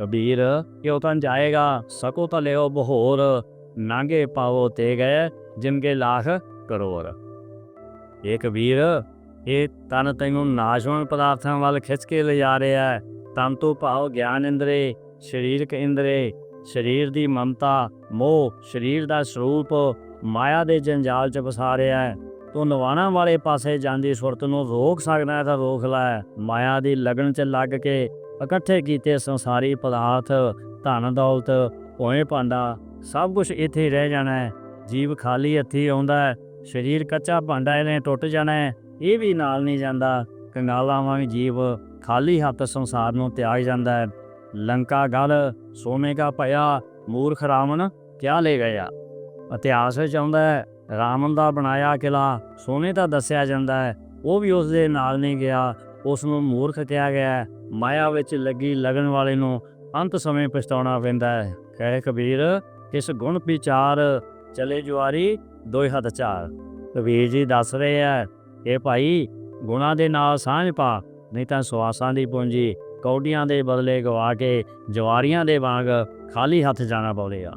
ਕਬੀਰ, ਕਿਉ ਤਾਂ ਜਾਏਗਾ? ਸਕੋ ਤਾਂ ਲਿਓ ਬਹੋਰ। ਨਾਂਗੇ ਪਾਵੋ ਤੇ ਗਏ ਜਿਨਕੇ ਲਾਖ ਕਰੋੜ ਇਹ ਕਬੀਰ ਇਹ ਤਨ ਤੈਨੂੰ ਨਾਸ਼ਵਨ ਪਦਾਰਥਾਂ ਵੱਲ ਖਿੱਚ ਕੇ ਲਿਜਾ ਰਿਹਾ ਹੈ। ਤਨ ਤੋਂ ਭਾਵ ਗਿਆਨ ਇੰਦਰੇ, ਸਰੀਰਕ ਇੰਦਰੇ, ਸਰੀਰ ਦੀ ਮਮਤਾ, ਮੋਹ, ਸਰੀਰ ਦਾ ਸਰੂਪ, ਮਾਇਆ ਦੇ ਜੰਜਾਲ 'ਚ ਫਸਾ ਰਿਹਾ ਹੈ। ਤੂੰ ਨਵਾਣਾ ਵਾਲੇ ਪਾਸੇ ਜਾਂਦੀ ਸੁਰਤ ਨੂੰ ਰੋਕ ਸਕਦਾ ਤਾਂ ਰੋਕ ਲੈ। ਮਾਇਆ ਦੀ ਲਗਨ 'ਚ ਲੱਗ ਕੇ ਇਕੱਠੇ ਕੀਤੇ ਸੰਸਾਰੀ ਪਦਾਰਥ, ਧਨ, ਦੌਲਤ, ਭੋਏ ਭਾਂਡਾ, ਸਭ ਕੁਝ ਇੱਥੇ ਰਹਿ ਜਾਣਾ ਹੈ। ਜੀਵ ਖਾਲੀ ਹੱਥੀ ਆਉਂਦਾ ਹੈ, ਸਰੀਰ ਕੱਚਾ ਭਾਂਡਾ ਇਹਨੇ ਟੁੱਟ ਜਾਣਾ ਹੈ, ਇਹ ਵੀ ਨਾਲ ਨਹੀਂ ਜਾਂਦਾ। ਕੰਗਾਲਾਂ ਵਾਂਗ ਜੀਵ ਖਾਲੀ ਹੱਥ ਸੰਸਾਰ ਨੂੰ ਤਿਆਗ ਜਾਂਦਾ ਹੈ। ਲੰਕਾ ਗਲ, ਸੋਨੇ ਕਾ ਭਇਆ, ਮੂਰਖ ਰਾਵਣ ਕਿਆ ਲੈ ਗਿਆ ਇਤਿਹਾਸ ਵਿੱਚ ਆਉਂਦਾ ਹੈ, ਰਾਵਣ ਦਾ ਬਣਾਇਆ ਕਿਲਾ ਸੋਨੇ ਦਾ ਦੱਸਿਆ ਜਾਂਦਾ ਹੈ, ਉਹ ਵੀ ਉਸ ਦੇ ਨਾਲ ਨਹੀਂ ਗਿਆ ਉਸ ਨੂੰ ਮੂਰਖ ਕਿਹਾ ਗਿਆ ਮਾਇਆ ਵਿੱਚ ਲੱਗੀ ਲਗਨ ਵਾਲੇ ਨੂੰ ਅੰਤ ਸਮੇਂ ਪਛਤਾਉਣਾ ਪੈਂਦਾ ਹੈ। ਕਹੇ ਕਬੀਰ ਇਸ ਗੁਣ ਵਿਚਾਰ ਚਲੇ ਜੁਆਰੀ ਦੋਇ ਹੱਥ ਚਾਰ। ਕਬੀਰ ਜੀ ਦੱਸ ਰਹੇ ਆ ਕਿ ਭਾਈ ਗੁਣਾ ਦੇ ਨਾਲ ਸਾਂਝ ਪਾ, ਨਹੀਂ ਤਾਂ ਸਵਾਸਾਂ ਦੀ ਪੂੰਜੀ ਕੌਡੀਆਂ ਦੇ ਬਦਲੇ ਗਵਾ ਕੇ ਜਵਾਰੀਆਂ ਦੇ ਵਾਂਗ ਖਾਲੀ ਹੱਥ ਜਾਣਾ ਪਵੇਗਾ